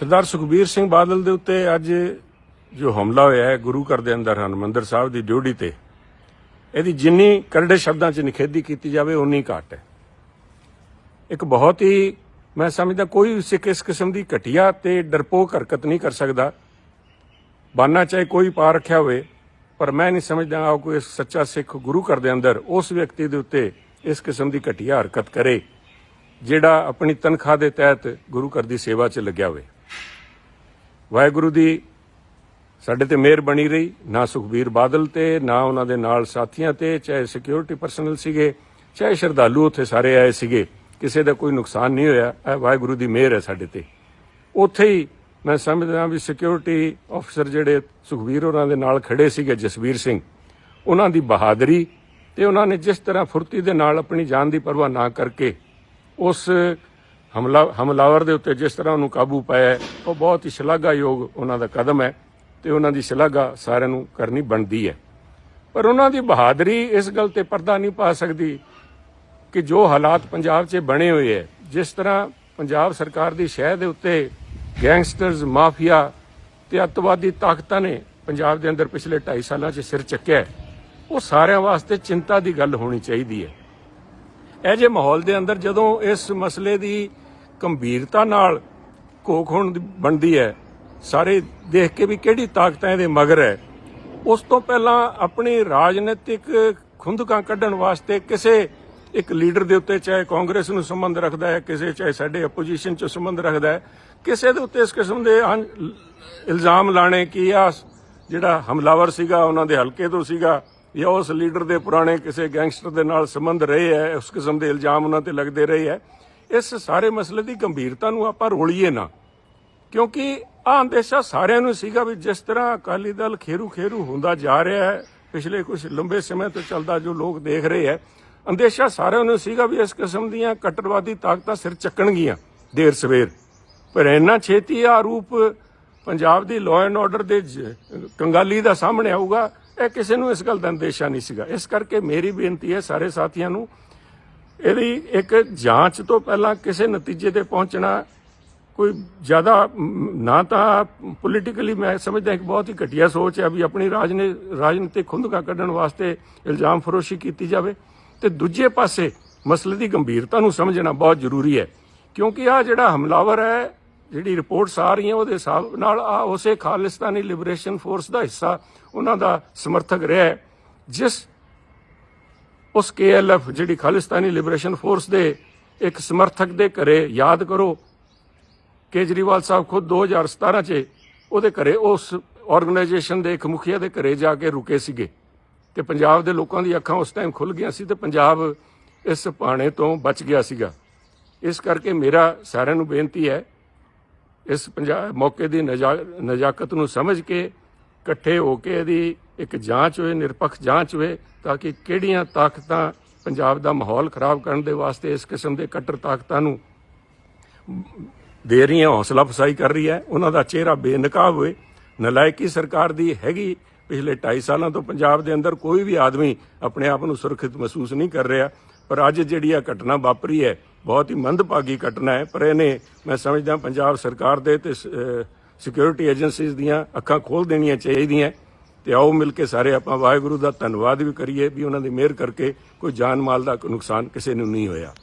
ਸਰਦਾਰ ਸੁਖਬੀਰ ਸਿੰਘ ਬਾਦਲ ਦੇ ਉੱਤੇ ਅੱਜ ਜੋ ਹਮਲਾ ਹੋਇਆ ਹੈ, ਗੁਰੂ ਘਰ ਦੇ ਅੰਦਰ ਹਰਮੰਦਰ ਸਾਹਿਬ ਦੀ ਡਿਊਟੀ ਤੇ, ਇਹਦੀ ਜਿੰਨੀ ਕਰੜੇ ਸ਼ਬਦਾਂ 'ਚ ਨਿਖੇਧੀ ਕੀਤੀ ਜਾਵੇ ਉਨੀ ਘੱਟ ਹੈ। ਇੱਕ ਬਹੁਤ ਹੀ, ਮੈਂ ਸਮਝਦਾ ਕੋਈ ਵੀ ਸਿੱਖ ਇਸ ਕਿਸਮ ਦੀ ਘਟੀਆ ਤੇ ਡਰਪੋਕ ਹਰਕਤ ਨਹੀਂ ਕਰ ਸਕਦਾ। ਬਾਨਾ ਚਾਹੇ ਕੋਈ ਪਾ ਰੱਖਿਆ ਹੋਵੇ, ਪਰ ਮੈਂ ਨਹੀਂ ਸਮਝਦਾ ਆ ਕੋਈ ਸੱਚਾ ਸਿੱਖ ਗੁਰੂ ਘਰ ਦੇ ਅੰਦਰ ਉਸ ਵਿਅਕਤੀ ਦੇ ਉੱਤੇ ਇਸ ਕਿਸਮ ਦੀ ਘਟੀਆ ਹਰਕਤ ਕਰੇ, ਜਿਹੜਾ ਆਪਣੀ ਤਨਖਾਹ ਦੇ ਤਹਿਤ ਗੁਰੂ ਘਰ ਦੀ ਸੇਵਾ 'ਚ ਲੱਗਿਆ ਹੋਵੇ। ਵਾਹਿਗੁਰੂ ਦੀ ਸਾਡੇ ਤੇ ਮਿਹਰ ਬਣੀ ਰਹੀ, ਨਾ ਸੁਖਬੀਰ ਬਾਦਲ ਤੇ, ਨਾ ਉਹਨਾਂ ਦੇ ਨਾਲ ਸਾਥੀਆਂ ਤੇ, ਚਾਹੇ ਸਿਕਿਉਰਿਟੀ ਪਰਸਨਲ ਸੀਗੇ, ਚਾਹੇ ਸ਼ਰਧਾਲੂ ਉੱਥੇ ਸਾਰੇ ਆਏ ਸੀਗੇ, ਕਿਸੇ ਦਾ ਕੋਈ ਨੁਕਸਾਨ ਨਹੀਂ ਹੋਇਆ, ਇਹ ਵਾਹਿਗੁਰੂ ਦੀ ਮਿਹਰ ਹੈ ਸਾਡੇ ਤੇ। ਉੱਥੇ ਹੀ ਮੈਂ ਸਮਝਦਾ ਵੀ ਸਿਕਿਉਰਿਟੀ ਅਫਸਰ ਜਿਹੜੇ ਸੁਖਬੀਰ ਹੋਰਾਂ ਦੇ ਨਾਲ ਖੜੇ ਸੀਗੇ, ਜਸਵੀਰ ਸਿੰਘ, ਉਹਨਾਂ ਦੀ ਬਹਾਦਰੀ ਤੇ ਉਹਨਾਂ ਨੇ ਜਿਸ ਤਰ੍ਹਾਂ ਫੁਰਤੀ ਦੇ ਨਾਲ ਆਪਣੀ ਜਾਨ ਦੀ ਪਰਵਾਹ ਨਾ ਕਰਕੇ ਉਸ ਹਮਲਾ ਹਮਲਾਵਰ ਦੇ ਉੱਤੇ ਜਿਸ ਤਰ੍ਹਾਂ ਉਹਨੂੰ ਕਾਬੂ ਪਾਇਆ ਉਹ ਬਹੁਤ ਹੀ ਸ਼ਲਾਘਾਯੋਗ ਉਹਨਾਂ ਦਾ ਕਦਮ ਹੈ ਤੇ ਉਹਨਾਂ ਦੀ ਸ਼ਲਾਘਾ ਸਾਰਿਆਂ ਨੂੰ ਕਰਨੀ ਬਣਦੀ ਹੈ। ਪਰ ਉਹਨਾਂ ਦੀ ਬਹਾਦਰੀ ਇਸ ਗੱਲ ਤੇ ਪਰਦਾ ਨਹੀਂ ਪਾ ਸਕਦੀ ਕਿ ਜੋ ਹਾਲਾਤ ਪੰਜਾਬ 'ਚ ਬਣੇ ਹੋਏ ਹੈ, ਜਿਸ ਤਰ੍ਹਾਂ ਪੰਜਾਬ ਸਰਕਾਰ ਦੀ ਸ਼ਹਿ ਦੇ ਉੱਤੇ ਗੈਂਗਸਟਰਸ, ਮਾਫੀਆ ਤੇ ਅੱਤਵਾਦੀ ਤਾਕਤਾਂ ਨੇ ਪੰਜਾਬ ਦੇ ਅੰਦਰ ਪਿਛਲੇ 2.5 ਸਾਲਾਂ 'ਚ ਸਿਰ ਚੱਕਿਆ ਉਹ ਸਾਰਿਆਂ ਵਾਸਤੇ ਚਿੰਤਾ ਦੀ ਗੱਲ ਹੋਣੀ ਚਾਹੀਦੀ ਹੈ। ਇਹ ਜੇ ਮਾਹੌਲ ਦੇ ਅੰਦਰ ਜਦੋਂ ਇਸ ਮਸਲੇ ਦੀ ਗੰਭੀਰਤਾ ਨਾਲ ਘੋਖ ਹੋਣ ਦੀ ਬਣਦੀ ਹੈ। ਸਾਰੇ ਦੇਖ ਕੇ ਵੀ ਕਿਹੜੀ ਤਾਕਤਾਂ ਇਹਦੇ ਮਗਰ ਹੈ। ਉਸ ਤੋਂ ਪਹਿਲਾਂ ਆਪਣੀ ਰਾਜਨੀਤਿਕ ਖੁੰਦਕਾਂ ਕੱਢਣ ਵਾਸਤੇ ਕਿਸੇ ਇੱਕ ਲੀਡਰ ਦੇ ਉੱਤੇ ਚਾਹੇ ਕਾਂਗਰਸ ਨੂੰ ਸੰਬੰਧ ਰੱਖਦਾ ਹੈ, ਕਿਸੇ ਚਾਹੇ ਸਾਡੇ ਆਪੋਜੀਸ਼ਨ ਚ ਸੰਬੰਧ ਰੱਖਦਾ ਹੈ, ਕਿਸੇ ਦੇ ਉੱਤੇ ਇਸ ਕਿਸਮ ਦੇ ਇਲਜ਼ਾਮ ਲਾਣੇ ਕਿ ਆ ਜਿਹੜਾ ਹਮਲਾਵਰ ਸੀਗਾ, ਉਹਨਾਂ ਦੇ ਹਲਕੇ ਤੋਂ ਸੀਗਾ, ਜਾਂ ਉਸ ਲੀਡਰ ਦੇ ਪੁਰਾਣੇ ਕਿਸੇ ਗੈਂਗਸਟਰ ਦੇ ਨਾਲ ਸੰਬੰਧ ਰਹੇ ਹੈ, ਉਸ ਕਿਸਮ ਦੇ ਇਲਜ਼ਾਮ ਉਹਨਾਂ ਤੇ ਲੱਗਦੇ ਰਹੇ ਹੈ। ਇਸ ਸਾਰੇ ਮਸਲੇ ਦੀ ਗੰਭੀਰਤਾ ਨੂੰ ਆਪਾਂ ਰੋਲੀਏ ਨਾ। ਕਿਉਂਕਿ ਆ ਅੰਦੇਸ਼ਾ ਸਾਰਿਆਂ ਨੂੰ ਸੀਗਾ ਵੀ ਜਿਸ ਤਰ੍ਹਾਂ ਅਕਾਲੀ ਦਲ ਖੇਰੂ ਖੇਰੂ ਹੁੰਦਾ ਜਾ ਰਿਹਾ ਹੈ, ਪਿਛਲੇ ਕੁਝ ਲੰਬੇ ਸਮੇਂ ਤੋਂ ਚੱਲਦਾ ਜੋ ਲੋਕ ਦੇਖ ਰਹੇ ਹੈ, ਅੰਦੇਸ਼ਾ ਸਾਰਿਆਂ ਨੂੰ ਸੀਗਾ ਵੀ ਇਸ ਕਿਸਮ ਦੀਆਂ ਕੱਟੜਵਾਦੀ ਤਾਕਤਾਂ ਸਿਰ ਚੱਕਣਗੀਆਂ ਦੇਰ ਸਵੇਰ। ਪਰ ਇੰਨਾ ਛੇਤੀ ਆ ਰੂਪ ਪੰਜਾਬ ਦੀ ਲਾਅ ਐਂਡ ਆਰਡਰ ਦੇ ਕੰਗਾਲੀ ਦਾ ਸਾਹਮਣੇ ਆਊਗਾ, ਇਹ ਕਿਸੇ ਨੂੰ ਇਸ ਗੱਲ ਦਾ ਅੰਦੇਸ਼ਾ ਨਹੀਂ ਸੀਗਾ। ਇਸ ਕਰਕੇ ਮੇਰੀ ਬੇਨਤੀ ਹੈ ਸਾਰੇ ਸਾਥੀਆਂ ਨੂੰ ਇਹਦੀ ਇੱਕ ਜਾਂਚ ਤੋਂ ਪਹਿਲਾਂ ਕਿਸੇ ਨਤੀਜੇ ਤੇ ਪਹੁੰਚਣਾ ਕੋਈ ਜ਼ਿਆਦਾ ਨਾ ਤਾਂ ਪੋਲੀਟੀਕਲੀ ਮੈਂ ਸਮਝਦਾ ਇੱਕ ਬਹੁਤ ਹੀ ਘਟੀਆ ਸੋਚ ਹੈ ਵੀ ਆਪਣੀ ਰਾਜਨੀ, ਰਾਜਨੀਤਿਕ ਖੁੰਦਕਾ ਕੱਢਣ ਵਾਸਤੇ ਇਲਜ਼ਾਮ ਫਰੋਸ਼ੀ ਕੀਤੀ ਜਾਵੇ। ਤੇ ਦੂਜੇ ਪਾਸੇ ਮਸਲੇ ਦੀ ਗੰਭੀਰਤਾ ਨੂੰ ਸਮਝਣਾ ਬਹੁਤ ਜ਼ਰੂਰੀ ਹੈ, ਕਿਉਂਕਿ ਆ ਜਿਹੜਾ ਹਮਲਾਵਰ ਹੈ, ਜਿਹੜੀ ਰਿਪੋਰਟਸ ਆ ਰਹੀਆਂ ਉਹਦੇ ਹਿਸਾਬ ਨਾਲ ਆ ਉਸੇ ਖਾਲਿਸਤਾਨੀ ਲਿਬਰੇਸ਼ਨ ਫੋਰਸ ਦਾ ਹਿੱਸਾ ਉਹਨਾਂ ਦਾ ਸਮਰਥਕ ਰਿਹਾ ਜਿਸ ਉਸ ਕੇਐਲਐਫ ਜਿਹੜੀ ਖਾਲਿਸਤਾਨੀ ਲਿਬਰੇਸ਼ਨ ਫੋਰਸ ਦੇ ਇੱਕ ਸਮਰਥਕ ਦੇ ਘਰੇ ਯਾਦ ਕਰੋ, ਕੇਜਰੀਵਾਲ ਸਾਹਿਬ ਖੁਦ 2017 ਚ ਉਹਦੇ ਘਰੇ, ਉਸ ਆਰਗੇਨਾਈਜੇਸ਼ਨ ਦੇ ਇੱਕ ਮੁਖੀਆ ਦੇ ਘਰੇ ਜਾ ਕੇ ਰੁਕੇ ਸੀਗੇ ਤੇ ਪੰਜਾਬ ਦੇ ਲੋਕਾਂ ਦੀ ਅੱਖਾਂ ਉਸ ਟਾਈਮ ਖੁੱਲ ਗਈਆਂ ਸੀ ਤੇ ਪੰਜਾਬ ਇਸ ਪਾਣੇ ਤੋਂ ਬਚ ਗਿਆ ਸੀਗਾ। ਇਸ ਕਰਕੇ ਮੇਰਾ ਸਾਰਿਆਂ ਨੂੰ ਬੇਨਤੀ ਹੈ, ਇਸ ਪੰਜਾਬ ਮੌਕੇ ਦੀ ਨਜਾ- ਨਜ਼ਾਕਤ ਨੂੰ ਸਮਝ ਕੇ, ਇਕੱਠੇ ਹੋ ਕੇ ਇਹਦੀ ਇੱਕ ਜਾਂਚ ਹੋਏ, ਨਿਰਪੱਖ ਜਾਂਚ ਹੋਏ, ਤਾਂ ਕਿ ਕਿਹੜੀਆਂ ਤਾਕਤਾਂ ਪੰਜਾਬ ਦਾ ਮਾਹੌਲ ਖਰਾਬ ਕਰਨ ਦੇ ਵਾਸਤੇ ਇਸ ਕਿਸਮ ਦੇ ਕੱਟਰ ਤਾਕਤਾਂ ਨੂੰ ਦੇ ਰਹੀਆਂ, ਹੌਸਲਾ ਫਸਾਈ ਕਰ ਰਹੀ ਹੈ। ਉਹਨਾਂ ਦਾ ਚਿਹਰਾ ਬੇਨਕਾਬ ਹੋਏ। ਨਲਾਇਕੀ ਸਰਕਾਰ ਦੀ ਹੈਗੀ ਪਿਛਲੇ 2.5 ਸਾਲਾਂ ਤੋਂ ਪੰਜਾਬ ਦੇ ਅੰਦਰ ਕੋਈ ਵੀ ਆਦਮੀ ਆਪਣੇ ਆਪ ਨੂੰ ਸੁਰੱਖਿਅਤ ਮਹਿਸੂਸ ਨਹੀਂ ਕਰ ਰਿਹਾ। ਪਰ ਅੱਜ ਜਿਹੜੀ ਆ ਘਟਨਾ ਵਾਪਰੀ ਹੈ, ਬਹੁਤ ਹੀ ਮੰਦਭਾਗੀ ਘਟਨਾ ਹੈ। ਪਰ ਇਹਨੇ ਮੈਂ ਸਮਝਦਾ ਪੰਜਾਬ ਸਰਕਾਰ ਦੇ ਤੇ ਸਿਕਿਉਰਿਟੀ ਏਜੰਸੀਜ਼ ਦੀਆਂ ਅੱਖਾਂ ਖੋਲ ਦੇਣੀਆਂ ਚਾਹੀਦੀਆਂ। ਤੇ ਆਓ ਮਿਲ ਕੇ ਸਾਰੇ ਆਪਾਂ ਵਾਹਿਗੁਰੂ ਦਾ ਧੰਨਵਾਦ ਵੀ ਕਰੀਏ ਵੀ ਉਹਨਾਂ ਦੀ ਮਿਹਰ ਕਰਕੇ ਕੋਈ ਜਾਨ ਮਾਲ ਦਾ ਨੁਕਸਾਨ ਕਿਸੇ ਨੂੰ ਨਹੀਂ ਹੋਇਆ।